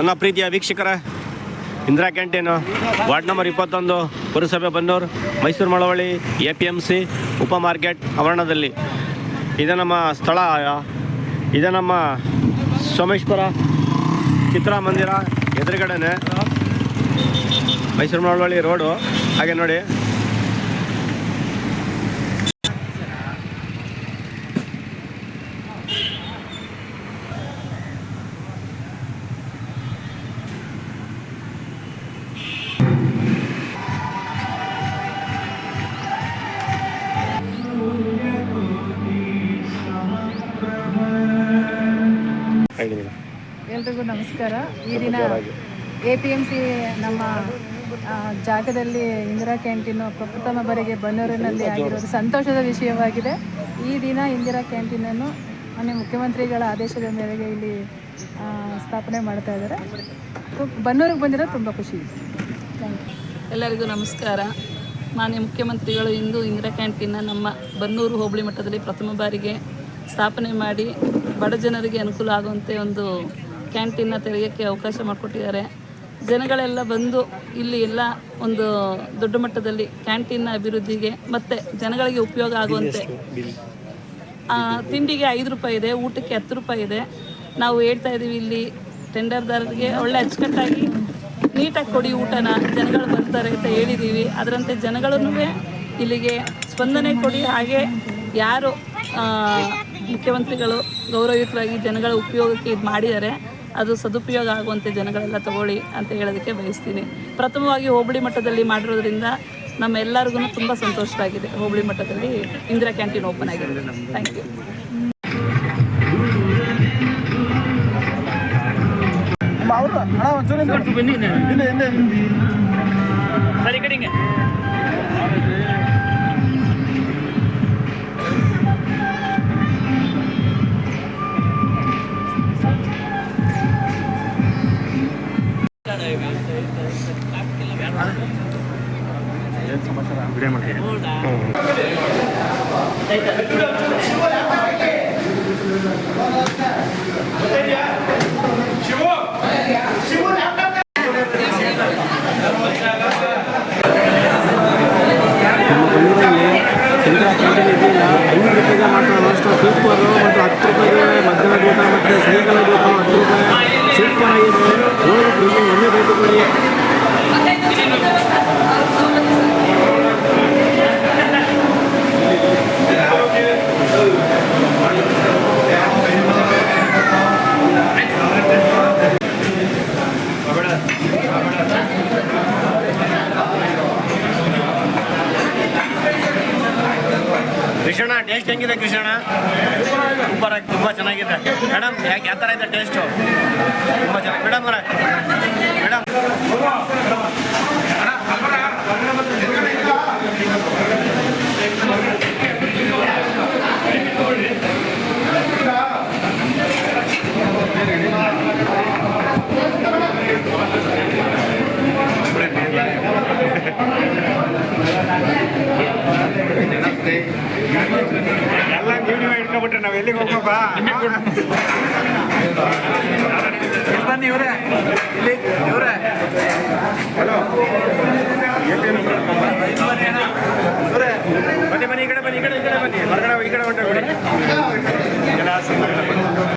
ನನ್ನ ಪ್ರೀತಿಯ ವೀಕ್ಷಕರ, ಇಂದಿರಾ ಕ್ಯಾಂಟೀನು, ವಾರ್ಡ್ ನಂಬರ್ ಇಪ್ಪತ್ತೊಂದು, ಪುರಸಭೆ Bannur, Mysuru Malavalli A P M C ಉಪ ಮಾರ್ಕೆಟ್ ಆವರಣದಲ್ಲಿ. ಇದು ನಮ್ಮ ಸ್ಥಳ ಇದು ನಮ್ಮ ಸೋಮೇಶ್ವರ ಚಿತ್ರಮಂದಿರ ಎದುರುಗಡೆನೆ ಮೈಸೂರು ಮಳವಳ್ಳಿ ರೋಡು. ಹಾಗೆ ನೋಡಿ. ಎಲ್ರಿಗೂ ನಮಸ್ಕಾರ. ಈ ದಿನ ಎ ಪಿ ಎಂ ಸಿ ನಮ್ಮ ಜಾಗದಲ್ಲಿ ಇಂದಿರಾ ಕ್ಯಾಂಟೀನು ಪ್ರಪ್ರಥಮ ಬಾರಿಗೆ ಬನ್ನೂರಿನಲ್ಲಿ ಆಗಿರೋದು ಸಂತೋಷದ ವಿಷಯವಾಗಿದೆ. ಈ ದಿನ ಇಂದಿರಾ ಕ್ಯಾಂಟೀನನ್ನು ಮಾನ್ಯ ಮುಖ್ಯಮಂತ್ರಿಗಳ ಆದೇಶದ ಮೇರೆಗೆ ಇಲ್ಲಿ ಸ್ಥಾಪನೆ ಮಾಡ್ತಾ ಇದ್ದಾರೆ. ಬನ್ನೂರಿಗೆ ಬಂದಿರೋ ತುಂಬ ಖುಷಿ. ಇದೆ ಎಲ್ಲರಿಗೂ ನಮಸ್ಕಾರ. ಮಾನ್ಯ ಮುಖ್ಯಮಂತ್ರಿಗಳು ಇಂದು ಇಂದಿರಾ ಕ್ಯಾಂಟೀನ್ನ ನಮ್ಮ ಬನ್ನೂರು ಹೋಬಳಿ ಮಟ್ಟದಲ್ಲಿ ಪ್ರಥಮ ಬಾರಿಗೆ ಸ್ಥಾಪನೆ ಮಾಡಿ ಬಡ ಜನರಿಗೆ ಅನುಕೂಲ ಆಗುವಂತೆ ಒಂದು ಕ್ಯಾಂಟೀನ್ನ ತೆರೆಯೋಕ್ಕೆ ಅವಕಾಶ ಮಾಡಿಕೊಟ್ಟಿದ್ದಾರೆ. ಜನಗಳೆಲ್ಲ ಬಂದು ಇಲ್ಲಿ ಎಲ್ಲ ಒಂದು ದೊಡ್ಡ ಮಟ್ಟದಲ್ಲಿ ಕ್ಯಾಂಟೀನ್ನ ಅಭಿವೃದ್ಧಿಗೆ ಮತ್ತು ಜನಗಳಿಗೆ ಉಪಯೋಗ ಆಗುವಂತೆ ತಿಂಡಿಗೆ ಐದು ರೂಪಾಯಿ ಇದೆ, ಊಟಕ್ಕೆ ಹತ್ತು ರೂಪಾಯಿ ಇದೆ. ನಾವು ಹೇಳ್ತಾ ಇದ್ದೀವಿ ಇಲ್ಲಿ ಟೆಂಡರ್ದಾರರಿಗೆ ಒಳ್ಳೆ ಅಚ್ಚುಕಟ್ಟಾಗಿ ನೀಟಾಗಿ ಕೊಡಿ ಊಟನ, ಜನಗಳು ಬರ್ತಾರೆ ಅಂತ ಹೇಳಿದ್ದೀವಿ. ಅದರಂತೆ ಜನಗಳನ್ನು ಇಲ್ಲಿಗೆ ಸ್ಪಂದನೆ ಕೊಡಿ. ಹಾಗೆ ಯಾರು ಮುಖ್ಯಮಂತ್ರಿಗಳು ಗೌರವಯುತವಾಗಿ ಜನಗಳ ಉಪಯೋಗಕ್ಕೆ ಇದು ಮಾಡಿದ್ದಾರೆ. ಅದು ಸದುಪಯೋಗ ಆಗುವಂತೆ ಜನಗಳೆಲ್ಲ ತಗೊಳ್ಳಿ ಅಂತ ಹೇಳೋದಕ್ಕೆ ಬಯಸ್ತೀನಿ. ಪ್ರಥಮವಾಗಿ ಹೋಬಳಿ ಮಟ್ಟದಲ್ಲಿ ಮಾಡಿರೋದ್ರಿಂದ ನಮ್ಮೆಲ್ಲರಿಗೂ ತುಂಬ ಸಂತೋಷವಾಗಿದೆ. ಹೋಬಳಿ ಮಟ್ಟದಲ್ಲಿ ಇಂದಿರಾ ಕ್ಯಾಂಟೀನ್ ಓಪನ್ ಆಗಿದೆ. ಥ್ಯಾಂಕ್ ಯು ನಮ್ಮ ರೂಪಾಯಿಗೆ ಮಾತ್ರ ಅಷ್ಟು ಮತ್ತು ಹತ್ತು ರೂಪಾಯಿಗೆ ಮಧ್ಯಾಹ್ನದ ಊಟ ಮತ್ತು ಸಾಯಂಕಾಲದ ಊಟ ಹತ್ತು ರೂಪಾಯಿ ಸೂಪರ್ ಆಗಿದೆ ನೋಡಬೇಕು ಇಲ್ಲಿ ಒಳ್ಳೆ ಬೇಕು ಕೊಡಿ ಕೃಷ್ಣ ಟೇಸ್ಟ್ ಹೆಂಗಿದೆ ಕೃಷ್ಣ? ಸೂಪರ್ ಆಗಿ ತುಂಬ ಚೆನ್ನಾಗಿದೆ. ಮೇಡಮ್ ಯಾಕೆ ಯಾವ ಥರ ಇದೆ ಟೇಸ್ಟು ತುಂಬ ಚೆನ್ನಾಗಿ ಮೇಡಮ್ ಮೇಡಮ್ ಎಲ್ಲ ನೀವು ಇಟ್ಕೊಬಿಟ್ರೆ ನಾವು ಎಲ್ಲಿಗೆ ಹೋಗ್ಬೇಕ ಇಲ್ಲಿ ಬನ್ನಿ ಇವರೇ. ಇಲ್ಲಿ ಇವರೇ. ಹಲೋ ಬನ್ನಿ ಬನ್ನಿ ಈ ಕಡೆ ಬನ್ನಿ ಈ ಕಡೆ ಈ ಕಡೆ ಬನ್ನಿ. ಹೊರಗಡೆ ಈ ಕಡೆ ಹೊಂಟೋಗ್ಬಿಡಿ ಎಲ್ಲ ಸಿಗ್ತಾರೆ.